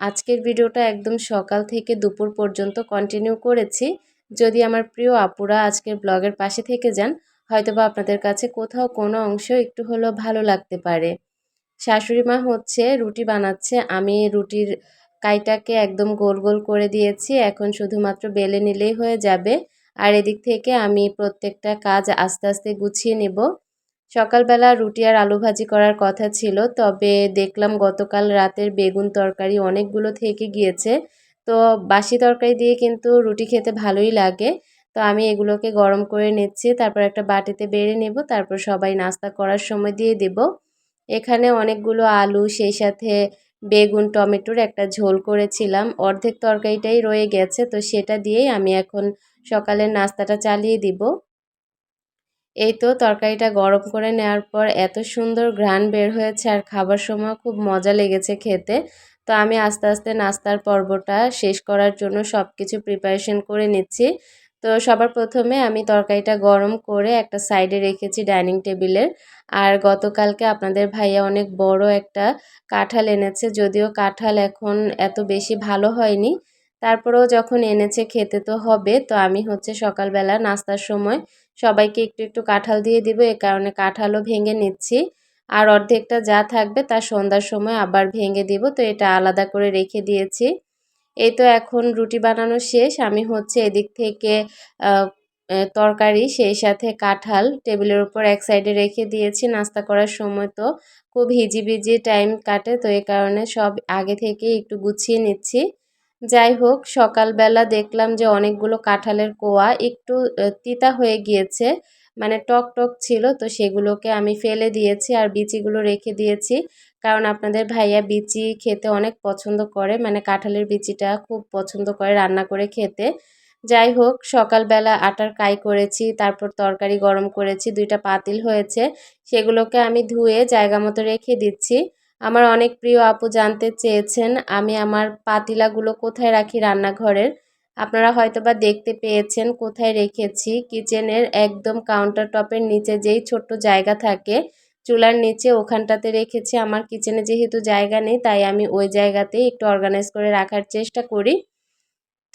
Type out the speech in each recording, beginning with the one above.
আজকের ভিডিওটা একদম সকাল থেকে দুপুর পর্যন্ত কন্টিনিউ করেছি। যদি আমার প্রিয় আপুরা আজকের ব্লগের পাশে থেকে যান, হয়তোবা আপনাদের কাছে কোথাও কোনো অংশ একটু হলেও ভালো লাগতে পারে। শাশুড়ি মা হচ্ছে রুটি বানাচ্ছে, আমি রুটির কাইটাকে একদম গোল গোল করে দিয়েছি, এখন শুধুমাত্র বেলে নিলেই হয়ে যাবে। আর এদিক থেকে আমি প্রত্যেকটা কাজ আস্তে আস্তে গুছিয়ে নেব। সকালবেলা রুটি আর আলু ভাজি করার কথা ছিল, তবে দেখলাম গতকাল রাতের বেগুন তরকারি অনেকগুলো থেকে গিয়েছে। তো বাসি তরকারি দিয়ে কিন্তু রুটি খেতে ভালোই লাগে। তো আমি এগুলোকে গরম করে নিচ্ছি, তারপর একটা বাটিতে বেড়ে নেব, তারপর সবাই নাস্তা করার সময় দিয়ে দেব। এখানে অনেকগুলো আলু, সেই সাথে বেগুন, টমেটোর একটা ঝোল করেছিলাম। অর্ধেক তরকারিটাই রয়ে গেছে, তো সেটা দিয়েই আমি এখন সকালের নাস্তাটা চালিয়ে দিব। এই তো তরকারিটা গরম করে নেওয়ার পর এত সুন্দর ঘ্রাণ বের হয়েছে আর খাবার সময় খুব মজা লেগেছে খেতে। তো আমি আস্তে আস্তে নাস্তার পর্বটা শেষ করার জন্য সব কিছু প্রিপারেশন করে নিচ্ছি। তো সবার প্রথমে আমি তরকারিটা গরম করে একটা সাইডে রেখেছি ডাইনিং টেবিলের আর গতকালকে আপনাদের ভাইয়া অনেক বড় একটা কাঁঠাল এনেছে, যদিও কাঁঠাল এখন এত বেশি ভালো হয়নি। তারপরেও যখন এনেছে খেতে তো হবে। তো আমি হচ্ছে সকালবেলা নাস্তার সময় সবাইকে একটু একটু কাঁঠাল দিয়ে দিব, এ কারণে কাঁঠালও ভেঙে নিচ্ছি। আর অর্ধেকটা যা থাকবে তা সন্ধ্যার সময় আবার ভেঙে দিব, তো এটা আলাদা করে রেখে দিয়েছি। এই তো এখন রুটি বানানো শেষ, আমি হচ্ছে এদিক থেকে তরকারি, সেই সাথে কাঁঠাল টেবিলের উপর এক সাইডে রেখে দিয়েছি, নাস্তা করার সময় তো খুব হিজিবিজি টাইম কাটে, তো এই কারণে সব আগে থেকে একটু গুছিয়ে নিচ্ছি। যাই হোক, সকালবেলা দেখলাম যে অনেকগুলো কাঁঠালের কোয়া একটু তিতা হয়ে গিয়েছে মানে টক টক ছিল, তো সেগুলোকে আমি ফেলে দিয়েছি আর বিচিগুলো রেখে দিয়েছি। কারণ আপনাদের ভাইয়া বিচি খেতে অনেক পছন্দ করে মানে কাঁঠালের বিচিটা খুব পছন্দ করে রান্না করে খেতে। যাই হোক, সকালবেলা আটার কাই করেছি, তারপর তরকারি গরম করেছি, দুইটা পাতিল হয়েছে, সেগুলোকে আমি ধুয়ে জায়গা মতো রেখে দিচ্ছি। আমার অনেক প্রিয় আপু জানতে চেয়েছেন, আমি আমার পাতিলাগুলো কোথায় রাখি রান্নাঘরের? আপনারা হয়তো বা দেখতে পেয়েছেন কোথায় রেখেছি। কিচেনের একদম কাউন্টার টপের নিচে যেই ছোট্ট জায়গা থাকে, চুলার নিচে ওখানটাতে রেখেছি। আমার কিচেনে যেহেতু জায়গা নেই, তাই আমি ওই জায়গাতেই একটু অর্গানাইজ করে রাখার চেষ্টা করি।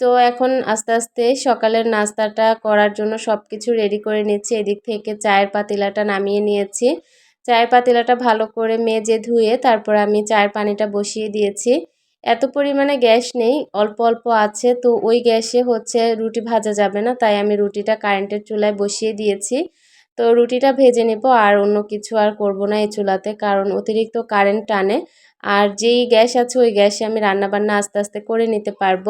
তো এখন আস্তে আস্তে সকালের নাস্তাটা করার জন্য সব কিছু রেডি করে নিচ্ছি। এদিক থেকে চায়ের পাতিলাটা নামিয়ে নিয়েছি। চায়ের পাতিলাটা ভালো করে মেজে ধুয়ে তারপর আমি চায়ের পানিটা বসিয়ে দিয়েছি। এত পরিমাণে গ্যাস নেই, অল্প অল্প আছে, তো ওই গ্যাসে হচ্ছে রুটি ভাজা যাবে না, তাই আমি রুটিটা কারেন্টের চুলায় বসিয়ে দিয়েছি। তো রুটিটা ভেজে নেব, আর অন্য কিছু আর করব না এই চুলাতে, কারণ অতিরিক্ত কারেন্ট টানে, আর যেই গ্যাস আছে ওই গ্যাসে আমি রান্নাবান্না আস্তে আস্তে করে নিতে পারব।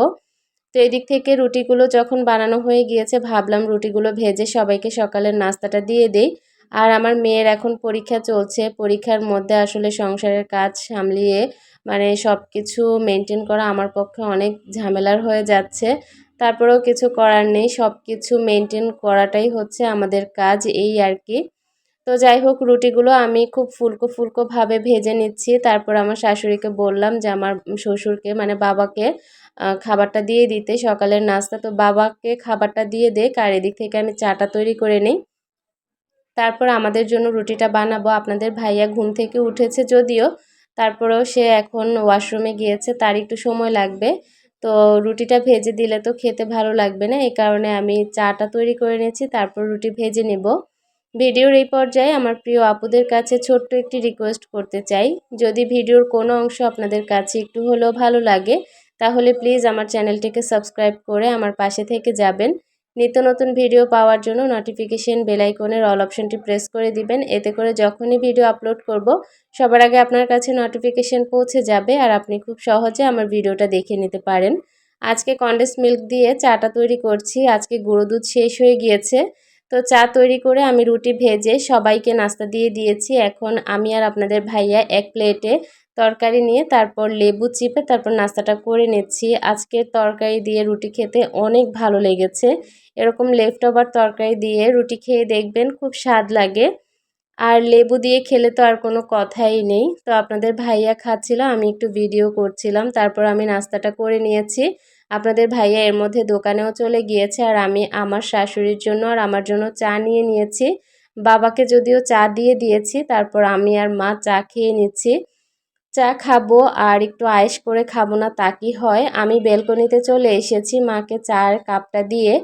তো এদিক থেকে রুটিগুলো যখন বানানো হয়ে গিয়েছে, ভাবলাম রুটিগুলো ভেজে সবাইকে সকালের নাস্তাটা দিয়ে দেই। আর আমার মেয়ের এখন পরীক্ষা চলছে। পরীক্ষার মধ্যে আসলে সংসারের কাজ সামলিয়ে মানে সব কিছু মেনটেন করা আমার পক্ষে অনেক ঝামেলার হয়ে যাচ্ছে। তারপরেও কিছু করার নেই। সব কিছু মেনটেন করাটাই হচ্ছে আমাদের কাজ এই আর কি তো যাই হোক, রুটিগুলো আমি খুব ফুলকো ফুলকোভাবে ভেজে নিচ্ছি। তারপর আমার শাশুড়িকে বললাম যে আমার শ্বশুরকে মানে বাবাকে খাবারটা দিয়ে দিতে। সকালের নাস্তা তো বাবাকে খাবারটা দিয়ে দেখ, আর এদিক থেকে আমি চাটা তৈরি করে নিই। তারপর আমাদের জন্য রুটিটা বানাবো। আপনাদের ভাইয়া ঘুম থেকে উঠেছে যদিও, তারপরেও সে এখন ওয়াশরুমে গিয়েছে, তার একটু সময় লাগবে। তো রুটিটা ভেজে দিলে তো খেতে ভালো লাগবে না, এই কারণে আমি চাটা তৈরি করে নিয়েছি, তারপর রুটি ভেজে নেব। ভিডিওর এই পর্যায়ে আমার প্রিয় আপুদের কাছে ছোট্ট একটি রিকোয়েস্ট করতে চাই। যদি ভিডিওর কোনো অংশ আপনাদের কাছে একটু হলেও ভালো লাগে, তাহলে প্লিজ আমার চ্যানেলটিকে সাবস্ক্রাইব করে আমার পাশে থেকে যাবেন। নিত্য নতুন ভিডিও পাওয়ার জন্য নোটিফিকেশন বেলাইকনের অল অপশনটি প্রেস করে দিবেন। এতে করে যখনই ভিডিও আপলোড করব, সবার আগে আপনার কাছে নোটিফিকেশন পৌঁছে যাবে আর আপনি খুব সহজে আমার ভিডিওটা দেখে নিতে পারেন। আজকে কন্ডেন্স মিল্ক দিয়ে চাটা তৈরি করছি। আজকে গুঁড়ো দুধ শেষ হয়ে গিয়েছে। তো চা তৈরি করে আমি রুটি ভেজে সবাইকে নাস্তা দিয়ে দিয়েছি। এখন আমি আর আপনাদের ভাইয়া এক প্লেটে তরকারি নিয়ে, তারপর লেবু চিপে, তারপর নাস্তাটা করে নিচ্ছি। আজকের তরকারি দিয়ে রুটি খেতে অনেক ভালো লেগেছে। এরকম লেফট ওভার তরকারি দিয়ে রুটি খেয়ে দেখবেন খুব স্বাদ লাগে। আর লেবু দিয়ে খেলে তো আর কোনো কথাই নেই। তো আপনাদের ভাইয়া খাচ্ছিল, আমি একটু ভিডিও করছিলাম, তারপর আমি নাস্তাটা করে নিয়েছি। আপনাদের ভাইয়া এর মধ্যে দোকানেও চলে গিয়েছে, আর আমি আমার শাশুড়ির জন্য আর আমার জন্য চা নিয়ে নিয়েছি। বাবাকে যদিও চা দিয়ে দিয়েছি, তারপর আমি আর মা চা খেয়ে নিচ্ছি। চা খাব আর একটু আয়েস করে খাব না তা কি হয়? আমি বেলকনিতে চলে এসেছি, মাকে চার কাপটা দিয়ে।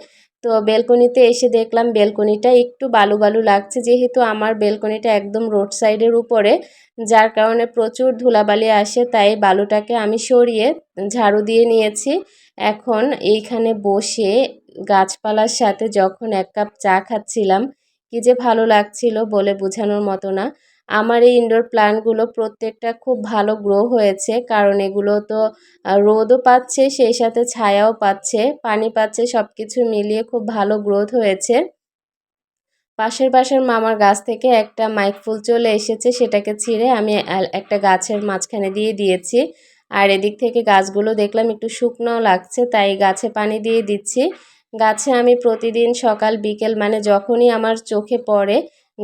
তো বেলকনিতে এসে দেখলাম বেলকনিটা একটু বালু বালু লাগছে, যেহেতু আমার বেলকনিটা একদম রোড সাইডের উপরে, যার কারণে প্রচুর ধুলাবালি আসে, তাই বালুটাকে আমি সরিয়ে ঝাড়ু দিয়ে নিয়েছি। এখন এইখানে বসে গাছপালার সাথে যখন এক কাপ চা খাচ্ছিলাম, কি যে ভালো লাগছিল বলে বোঝানোর মতো না। আমার এই ইনডোর প্ল্যান্টগুলো প্রত্যেকটা খুব ভালো গ্রো হয়েছে, কারণ এগুলো তো রোদও পাচ্ছে, সেই সাথে ছায়াও পাচ্ছে, পানি পাচ্ছে সব কিছু মিলিয়ে খুব ভালো গ্রোথ হয়েছে। পাশের পাশের মামার গাছ থেকে একটা মাইক ফুল চলে এসেছে, সেটাকে ছিঁড়ে আমি একটা গাছের মাঝখানে দিয়ে দিয়েছি। আর এদিক থেকে গাছগুলো দেখলাম একটু শুকনো লাগছে, তাই গাছে পানি দিয়ে দিচ্ছি। গাছে আমি প্রতিদিন সকাল, বিকেল মানে যখনই আমার চোখে পড়ে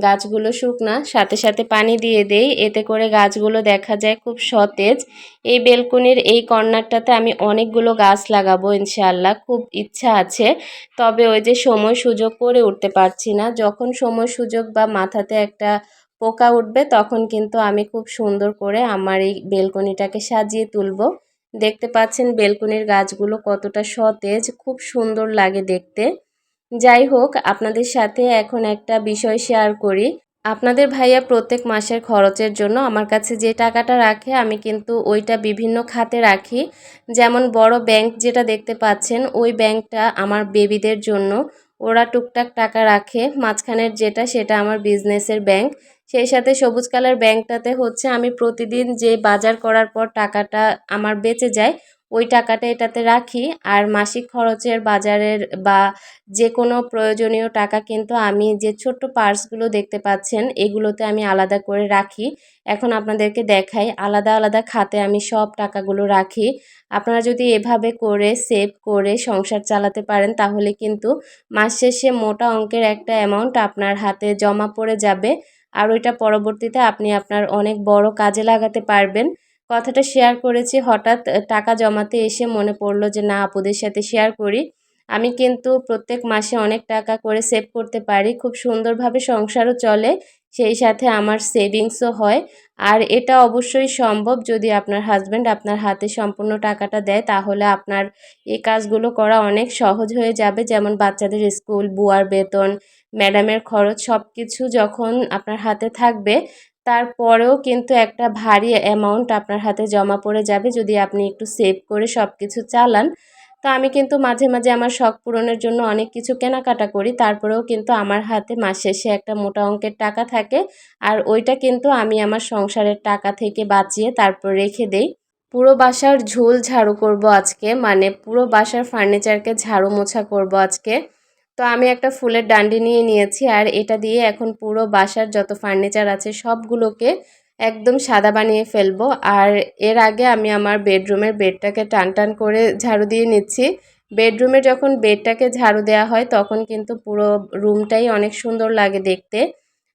গাছগুলো শুকনা, সাথে সাথে পানি দিয়ে দেই। এতে করে গাছগুলো দেখা যায় খুব সতেজ। এই বেলকনির এই কর্নারটাতে আমি অনেকগুলো গাছ লাগাবো ইনশাআল্লাহ, খুব ইচ্ছা আছে। তবে ওই যে সময় সুযোগ করে উঠতে পারছি না। যখন সময় সুযোগ বা মাথাতে একটা পোকা উঠবে, তখন কিন্তু আমি খুব সুন্দর করে আমার এই বেলকনিটাকে সাজিয়ে তুলব। দেখতে পাচ্ছেন বেলকনির গাছগুলো কতটা সতেজ, খুব সুন্দর লাগে দেখতে। যাই হোক, আপনাদের সাথে এখন একটা বিষয় শেয়ার করি। আপনাদের ভাইয়া প্রত্যেক মাসের খরচের জন্য আমার কাছে যে টাকাটা রাখে, আমি কিন্তু ওইটা বিভিন্ন খাতে রাখি। যেমন বড় ব্যাংক যেটা দেখতে পাচ্ছেন, ওই ব্যাংকটা আমার বেবিদের জন্য। ওরা টুকটাক টাকা রাখে। মাঝখানের যেটা, সেটা আমার বিজনেসের ব্যাংক সেই সাথে সবুজ কালার ব্যাংকটাতে হচ্ছে, আমি প্রতিদিন যে বাজার করার পর টাকাটা আমার বেঁচে যায় ওই টাকাটা এটাতে রাখি। আর মাসিক খরচের বাজারের বা যে কোনো প্রয়োজনীয় টাকা কিন্তু আমি যে ছোট্ট পার্সগুলো দেখতে পাচ্ছেন, এগুলোতে আমি আলাদা করে রাখি। এখন আপনাদেরকে দেখাই, আলাদা আলাদা খাতে আমি সব টাকাগুলো রাখি। আপনারা যদি এভাবে করে সেভ করে সংসার চালাতে পারেন, তাহলে কিন্তু মাস শেষে মোটা অঙ্কের একটা অ্যামাউন্ট আপনার হাতে জমা পড়ে যাবে। আর ওইটা পরবর্তীতে আপনি আপনার অনেক বড় কাজে লাগাতে পারবেন। কথাটা শেয়ার করেছি, হঠাৎ টাকা জমাতে এসে মনে পড়ল যে, না, আপুদের সাথে শেয়ার করি। আমি কিন্তু প্রত্যেক মাসে অনেক টাকা করে সেভ করতে পারি। খুব সুন্দরভাবে সংসারও চলে। সেই সাথে আমার সেভিংসও হয়। আর এটা অবশ্যই সম্ভব যদি আপনার হাজব্যান্ড আপনার হাতে সম্পূর্ণ টাকাটা দেয়, তাহলে আপনার এই কাজগুলো করা অনেক সহজ হয়ে যাবে। যেমন বাচ্চাদের স্কুল বুয়ার বেতন ম্যাডামের খরচ সব কিছু যখন আপনার হাতে থাকবে তারপরেও কিন্তু একটা ভারী অ্যামাউন্ট আপনার হাতে জমা পড়ে যাবে যদি আপনি একটু সেভ করে সব কিছু চালান। তো আমি কিন্তু মাঝে মাঝে আমার শখ পূরণের জন্য অনেক কিছু কেনাকাটা করি, তারপরেও কিন্তু আমার হাতে মাস শেষে একটা মোটা অঙ্কের টাকা থাকে আর ওইটা কিন্তু আমি আমার সংসারের টাকা থেকে বাঁচিয়ে তারপর রেখে দেই। পুরো বাসার ঝোল ঝাড়ু করব আজকে মানে পুরো বাসার ফার্নিচারকে ঝাড়ু মোছা করব আজকে। তো আমি একটা ফুলের ডান্ডি নিয়ে নিয়েছি আর এটা দিয়ে এখন পুরো বাসার যত ফার্নিচার আছে সবগুলোকে একদম সাদা বানিয়ে ফেলব। আর এর আগে আমি আমার বেডরুমের বেডটাকে টান টান করে ঝাড়ু দিয়ে নিচ্ছি। বেডরুমে যখন বেডটাকে ঝাড়ু দেওয়া হয় তখন কিন্তু পুরো রুমটাই অনেক সুন্দর লাগে দেখতে।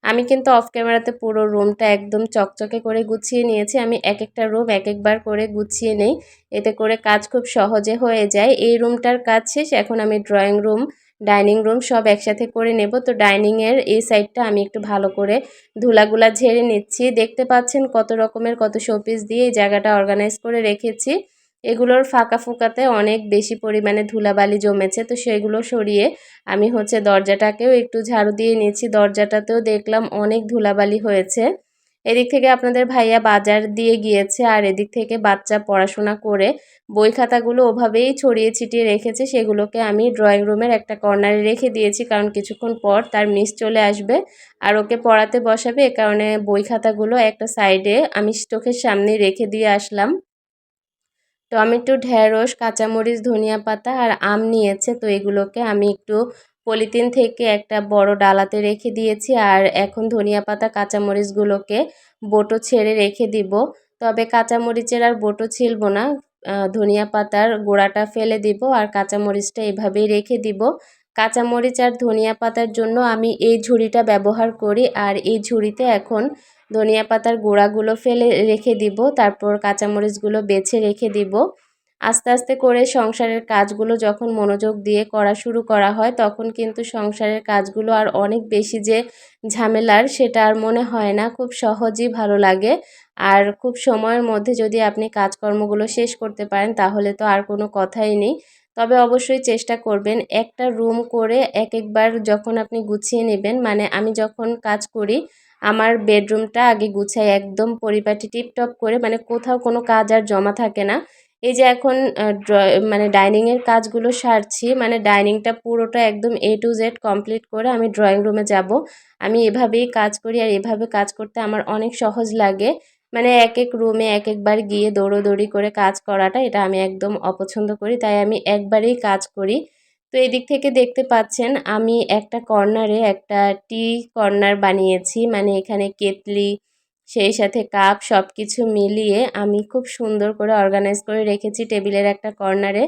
আমি কিন্তু অফ ক্যামেরাতে পুরো রুমটা একদম চকচকে করে গুছিয়ে নিয়েছি। আমি এক একটা রুম এক একবার করে গুছিয়ে নেই। এতে করে কাজ খুব সহজে হয়ে যায়। এই রুমটার কাজ শেষ। এখন আমি ড্রয়িং রুম ডাইনিং রুম সব একসাথে করে নেব। তো ডাইনিংয়ের এই সাইডটা আমি একটু ভালো করে ধুলাগুলা ঝেড়ে নিচ্ছি। দেখতে পাচ্ছেন কত রকমের, কত শোপিস দিয়ে এই জায়গাটা অর্গানাইজ করে রেখেছি। এগুলোর ফাঁকা ফুকাতে অনেক বেশি পরিমাণে ধুলাবালি জমেছে। তো সেগুলো সরিয়ে আমি হচ্ছে দরজাটাকেও একটু ঝাড়ু দিয়ে নিয়েছি দরজাটাতেও দেখলাম অনেক ধুলাবালি হয়েছে। এদিক থেকে আপনাদের ভাইয়া বাজার দিয়ে গিয়েছে আর এদিক থেকে বাচ্চা পড়াশোনা করে বই খাতাগুলো ওভাবেই ছড়িয়ে ছিটিয়ে রেখেছে, সেগুলোকে আমি ড্রয়িং রুমের একটা কর্নারে রেখে দিয়েছি কারণ কিছুক্ষণ পর তার মিস চলে আসবে আর ওকে পড়াতে বসাবে। এ কারণে বই খাতাগুলো একটা সাইডে আমি চোখের সামনে রেখে দিয়ে আসলাম। টমেটো, ঢেঁড়স, কাঁচামরিচ, ধনিয়া পাতা আর আম নিয়েছে, তো এগুলোকে আমি একটু পলিথিন থেকে একটা বড় ডালাতে রেখে দিয়েছি আর এখন ধনিয়া পাতা, কাঁচামরিচগুলোকে বোটো ছেড়ে রেখে দিব। তবে কাঁচামরিচের আর বোটো ছিলব না ধনিয়া পাতার গোড়াটা ফেলে দিব আর কাঁচামরিচটা এভাবেই রেখে দিব। কাঁচামরিচ আর ধনিয়া পাতার জন্য আমি এই ঝুড়িটা ব্যবহার করি আর এই ঝুড়িতে এখন ধনিয়া পাতার গোড়াগুলো ফেলে রেখে দিব, তারপর কাঁচামরিচগুলো বেছে রেখে দিব। আস্তে আস্তে করে সংসারের কাজগুলো যখন মনোযোগ দিয়ে করা শুরু করা হয়, তখন কিন্তু সংসারের কাজগুলো আর অনেক বেশি যে ঝামেলার সেটা আর মনে হয় না। খুব সহজেই ভালো লাগে। আর খুব সময়ের মধ্যে যদি আপনি কাজকর্মগুলো শেষ করতে পারেন, তাহলে তো আর কোনো কথাই নেই। তবে অবশ্যই চেষ্টা করবেন একটা রুম করে এক একবার যখন আপনি গুছিয়ে নেবেন মানে আমি যখন কাজ করি, আমার বেডরুমটা আগে গুছাই, একদম পরিপাটি টিপটপ করে মানে কোথাও কোনো কাজ আর জমা থাকে না। এই যে এখন মানে ডাইনিংয়ের কাজগুলো সারছি মানে ডাইনিংটা পুরোটা একদম এ টু জেড কমপ্লিট করে আমি ড্রয়িং রুমে যাব। আমি এভাবেই কাজ করি আর এভাবে কাজ করতে আমার অনেক সহজ লাগে। মানে এক এক রুমে এক একবার গিয়ে দৌড়োদৌড়ি করে কাজ করাটা, এটা আমি একদম অপছন্দ করি, তাই আমি একবারেই কাজ করি। তো এদিক থেকে দেখতে পাচ্ছেন, আমি একটা কর্নারে একটা টি কর্নার বানিয়েছি মানে এখানে কেতলি সেই সাথে কাপ সব কিছু মিলিয়ে আমি খুব সুন্দর করে অর্গানাইজ করে রেখেছি টেবিলের একটা কর্নারে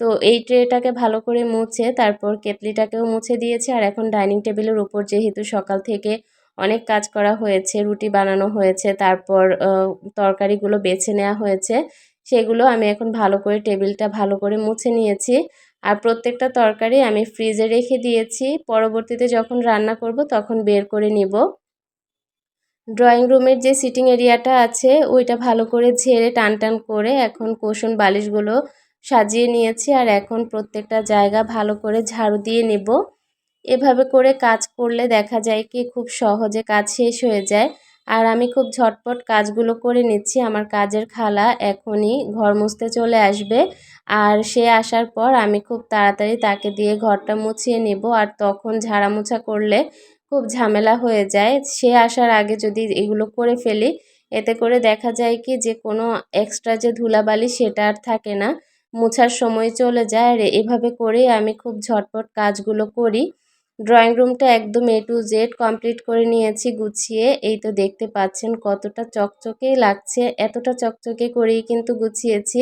তো এই ট্রেটাকে ভালো করে মুছে, তারপর কেতলিটাকেও মুছে দিয়েছি। আর এখন ডাইনিং টেবিলের উপর যেহেতু সকাল থেকে অনেক কাজ করা হয়েছে, রুটি বানানো হয়েছে, তারপর তরকারিগুলো বেছে নেওয়া হয়েছে, সেগুলো আমি এখন ভালো করে টেবিলটা ভালো করে মুছে নিয়েছি। আর প্রত্যেকটা তরকারি আমি ফ্রিজে রেখে দিয়েছি। পরবর্তীতে যখন রান্না করব তখন বের করে নিব। ড্রয়িং রুমের যে সিটিং এরিয়াটা আছে, ওইটা ভালো করে ঝেড়ে টান টান করে এখন কোষণ বালিশগুলো সাজিয়ে নিয়েছি আর এখন প্রত্যেকটা জায়গা ভালো করে ঝাড়ু দিয়ে নেব। এভাবে করে কাজ করলে দেখা যায় কি খুব সহজে কাজ শেষ হয়ে যায়। আর আমি খুব ঝটপট কাজগুলো করে নিচ্ছি, আমার কাজের খালা এখনই ঘর মুছতে চলে আসবে আর সে আসার পর আমি খুব তাড়াতাড়ি তাকে দিয়ে ঘরটা মুছিয়ে নেব আর তখন ঝাড়া মোছা করলে খুব ঝামেলা হয়ে যায়। সে আসার আগে যদি এগুলো করে ফেলি, এতে করে দেখা যায় কি যে কোনো এক্সট্রা যে ধুলাবালি সেটা আর থাকে না। মোছার সময় চলে যায়। আর এভাবে করে আমি খুব ঝটপট কাজগুলো করি। ড্রয়িং রুমটা একদম এ টু জেড কমপ্লিট করে নিয়েছি গুছিয়ে। এই তো দেখতে পাচ্ছেন কতটা চকচকেই লাগছে। এতটা চকচকে করেই কিন্তু গুছিয়েছি।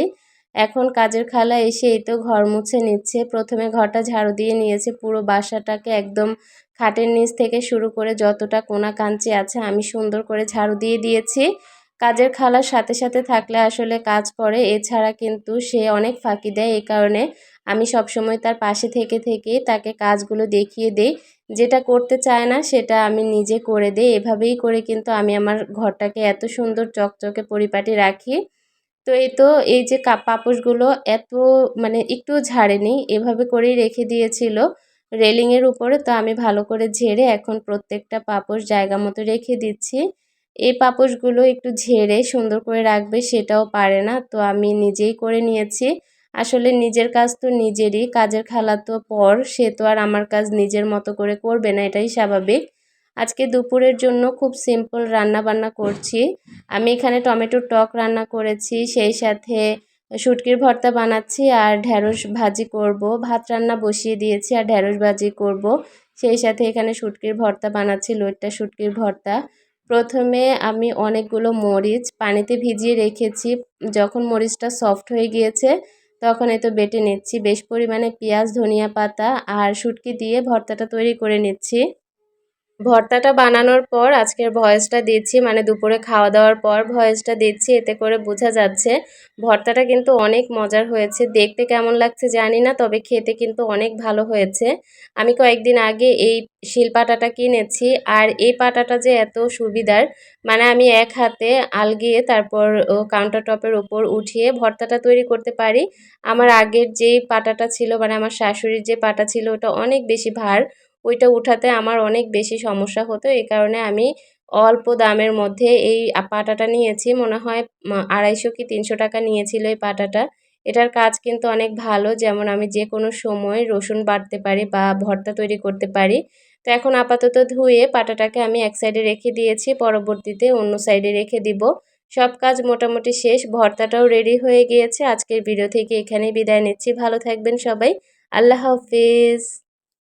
এখন কাজের খালা এসে এই তো ঘর মুছে নিচ্ছে। প্রথমে ঘরটা ঝাড়ু দিয়ে নিয়েছে। পুরো বাসাটাকে একদম খাটের নিচ থেকে শুরু করে যতটা কোনা কাঞ্চি আছে আমি সুন্দর করে ঝাড়ু দিয়ে দিয়েছি। কাজের খালার সাথে সাথে থাকলে আসলে কাজ করে, এছাড়া কিন্তু সে অনেক ফাঁকি দেয় এই কারণে আমি সবসময় তার পাশে থেকে থেকে তাকে কাজগুলো দেখিয়ে দেই। যেটা করতে চায় না সেটা আমি নিজে করে দেই। এভাবেই করে কিন্তু আমি আমার ঘরটাকে এত সুন্দর চকচকে পরিপাটি রাখি। তো এই তো এই যে পাপোশগুলো এত মানে একটু ঝাড়েনি এভাবে করেই রেখে দিয়েছিল। রেলিংয়ের উপরে, তো আমি ভালো করে ঝেড়ে এখন প্রত্যেকটা পাপোশ জায়গা মতো রেখে দিচ্ছি। এই পাপোশগুলো একটু ঝেড়ে সুন্দর করে রাখবে, সেটাও পারে না, তো আমি নিজেই করে নিয়েছি। আসলে নিজের কাজ তো নিজেরই, কাজের খালা তো পর, সে তো আর আমার কাজ নিজের মতো করে করবে না, এটাই স্বাভাবিক। আজকে দুপুরের জন্য খুব সিম্পল রান্না বান্না করছি। আমি এখানে টমেটোর টক রান্না করেছি, সেই সাথে শুটকির ভর্তা বানাচ্ছি আর ঢ্যাঁড়স ভাজি করব। ভাত রান্না বসিয়ে দিয়েছি আর ঢ্যাঁড়স ভাজি করব। সেই সাথে এখানে শুটকির ভর্তা বানাচ্ছি, লোটটা শুটকির ভর্তা। প্রথমে আমি অনেকগুলো মরিচ পানিতে ভিজিয়ে রেখেছি। যখন মরিচটা সফট হয়ে গিয়েছে, তখন এতো বেটে নিচ্ছি। বেশ পরিমাণে পেঁয়াজ, ধনিয়া পাতা আর শুটকি দিয়ে ভর্তাটা তৈরি করে নিচ্ছি। ভর্তাটা বানানোর পর আজকের ভয়েসটা দিচ্ছি মানে দুপুরে খাওয়া দাওয়ার পর ভয়েসটা দিচ্ছি, এতে করে বোঝা যাচ্ছে ভর্তাটা কিন্তু অনেক মজার হয়েছে। দেখতে কেমন লাগছে জানি না, তবে খেতে কিন্তু অনেক ভালো হয়েছে। আমি কয়েকদিন আগে এই শিলপাটাটা কিনেছি, আর এই পাটাটা যে এত সুবিধার মানে আমি এক হাতে আলগিয়ে তারপর কাউন্টার টপের ওপর উঠিয়ে ভর্তাটা তৈরি করতে পারি। আমার আগের যেই পাটাটা ছিল মানে আমার শাশুড়ির যে পাটা ছিল, ওটা অনেক বেশি ভার ওইটা উঠাতে আমার অনেক বেশি সমস্যা হতো। এই কারণে আমি অল্প দামের মধ্যে এই পাটাটা নিয়েছি। মনে হয় আড়াইশো কি তিনশো টাকা নিয়েছিল এই পাটাটা। এটার কাজ কিন্তু অনেক ভালো। যেমন আমি যে কোনো সময় রসুন বাটতে পারি বা ভর্তা তৈরি করতে পারি। তো এখন আপাতত ধুয়ে পাটাটাকে আমি এক সাইডে রেখে দিয়েছি। পরবর্তীতে অন্য সাইডে রেখে দিব। সব কাজ মোটামুটি শেষ। ভর্তাটাও রেডি হয়ে গিয়েছে। আজকের ভিডিও থেকে এখানেই বিদায় নিচ্ছি। ভালো থাকবেন সবাই। আল্লাহ হাফিজ।